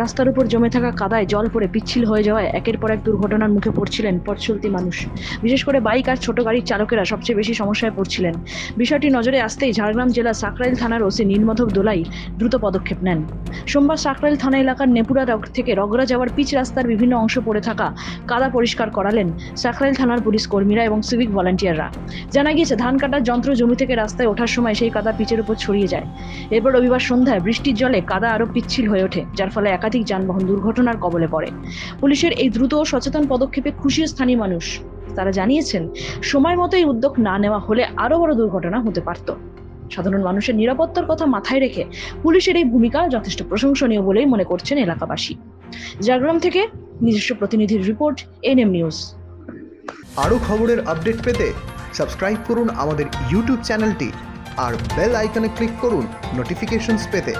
রাস্তার উপর জমে থাকা কাদায় জল পড়ে পিচ্ছিল হয়ে যাওয়ায় একের পর এক দুর্ঘটনার মুখে পড়ছিলেন পথ চলতি মানুষ। বিশেষ করে বাইক আর ছোট গাড়ির চালকেরা সবচেয়ে বেশি সমস্যায় পড়ছিলেন। বিষয়টি নজরে আসতেই ঝাড়গ্রাম জেলার সাকরাইল থানার ওসি নীলমাধব দোলাই দ্রুত পদক্ষেপ নেন। সোমবার সাকরাইল থানা এলাকার নেপুরা থেকে রগড়া যাওয়ার পিচ রাস্তার বিভিন্ন অংশ পড়ে থাকা কাদা পরিষ্কার করালেন সাকরাইল থানার পুলিশ কর্মীরা এবং সিভিক ভলান্টিয়াররা। জানা গিয়েছে, ধান কাটার যন্ত্র জমি থেকে রাস্তায় ওঠার সময় সেই কাদা পিচের উপর ছড়িয়ে যায়। এরপর রবিবার সন্ধ্যায় বৃষ্টির জলে কাদা আরও পিচ্ছিল হয়ে ওঠে, যার ফলে একাধিক যানবাহন দুর্ঘটনার কবলে পড়ে। পুলিশের এই দ্রুত সচেতন পদক্ষেপে খুশি স্থানীয় মানুষ। তারা জানিয়েছেন, সময় মতো এই উদ্যোগ না নেওয়া হলে আরও বড় দুর্ঘটনা হতে পারত। সাধারণ মানুষের নিরাপত্তার কথা মাথায় রেখে পুলিশের এই ভূমিকা যথেষ্ট প্রশংসনীয় বলেই মনে করছেন এলাকাবাসী। ঝাড়গ্রাম থেকে নিজস্ব প্রতিনিধির রিপোর্ট, এনএম নিউজ। আরও খবরের আপডেট পেতে সাবস্ক্রাইব করুন আমাদের ইউটিউব চ্যানেলটি আর বেল আইকনে ক্লিক করুন নোটিফিকেশনস পেতে।